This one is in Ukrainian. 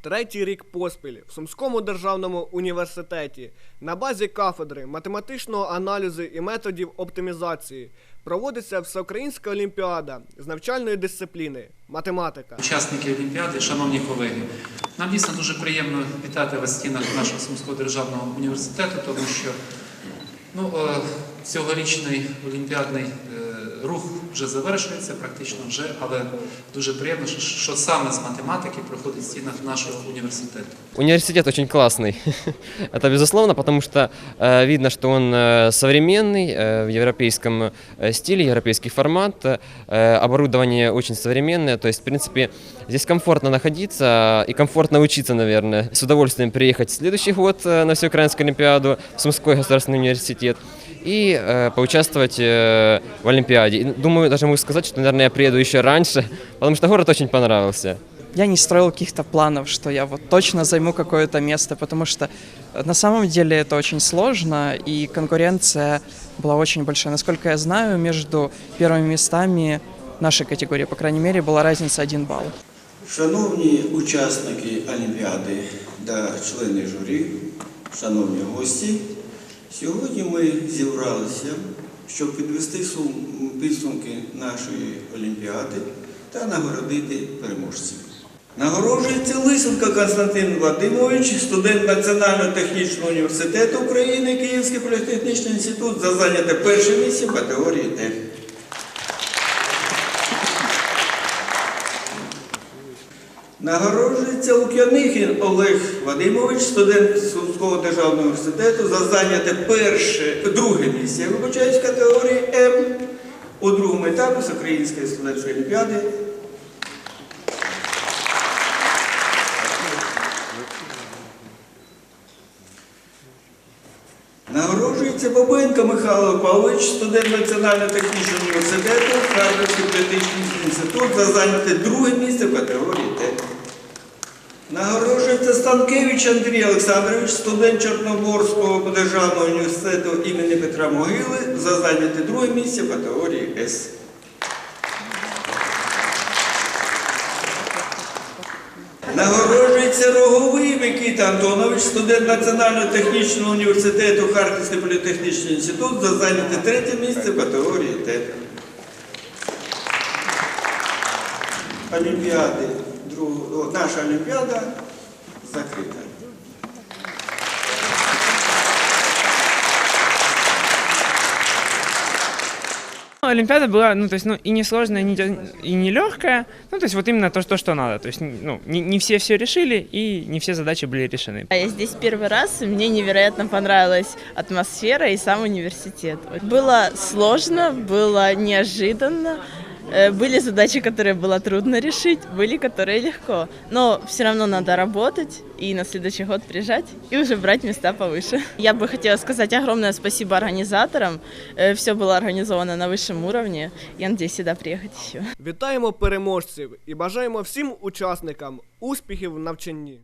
Третій рік поспіль в Сумському державному університеті на базі кафедри математичного аналізу і методів оптимізації проводиться всеукраїнська олімпіада з навчальної дисципліни математика. Учасники Олімпіади, шановні колеги, нам дійсно дуже приємно вітати вас в стінах нашого Сумського державного університету, тому що ну, е, цьогорічний олімпіадний е, рух вже завершується, практично вже, але дуже приємно, що, що саме з математики проходить в стінах нашого університету. Университет очень классный, это безусловно, потому что э, видно, что он э, современный, э, в европейском э, стиле, европейский формат, э, оборудование очень современное, то есть, в принципе, здесь комфортно находиться и комфортно учиться, наверное. С удовольствием приехать в следующий год э, на Всеукраинскую Олимпиаду в Сумской государственный университет и э, поучаствовать э, в Олимпиаде. И Думаю, даже могу сказать, что, наверное, я приеду еще раньше, потому что город очень понравился. Я не строил каких-то планов, что я вот точно займу какое-то место, потому что э, на самом деле это очень сложно, и конкуренция была очень большая. Насколько я знаю, между первыми местами нашей категории, по крайней мере, была разница 1 балл. Шановні учасники Олімпіади та члени журі, шановні гості, Сьогодні ми зібралися, щоб підвести підсумки нашої Олімпіади та нагородити переможців. Нагороджується Лисенко Константин Владимирович, студент Національного технічного університету України, Київський політехнічний інститут за зайняте перше місце в категорії Т. Нагороджується Лук'янихін Олег Вадимович, студент Сумського державного університету, за зайняте перше, друге місце, я вибачаюсь, в категорії М у другому етапі з Української студентської олімпіади. Нагороджується Бабенко Михайло Павлович, студент Національного технічного університету, Харківський політичний інститут, за зайняте друге місце в категорії. Нагороджується Станкевич Андрій Олександрович, студент Чорноборського державного університету імені Петра Могили, за зайняте друге місце в категорії С. Нагороджується Роговий Микита Антонович, студент Національного технічного університету Харківський політехнічний інститут, за зайняте третє місце в категорії Т. Олімпіади, друг- наша Олімпіада закрита. Олимпиада была, ну, то есть, ну, и несложная, и не, и не легкая. Ну, то есть, вот именно то, что, что надо. То есть, ну, не, не все все решили, и не все задачи были решены. А Я здесь первый раз, и мне невероятно понравилась атмосфера и сам университет. Было сложно, было неожиданно. Э, Были задачи, которые было трудно решить, были, которые легко. Но все равно надо работать и на следующий год приезжать и уже брать места повыше. Я бы хотела сказать огромное спасибо организаторам. Все было организовано на высшем уровне. Я надеюсь сюда приехать еще. Вітаємо переможців і бажаємо всім учасникам успіхів в навчанні.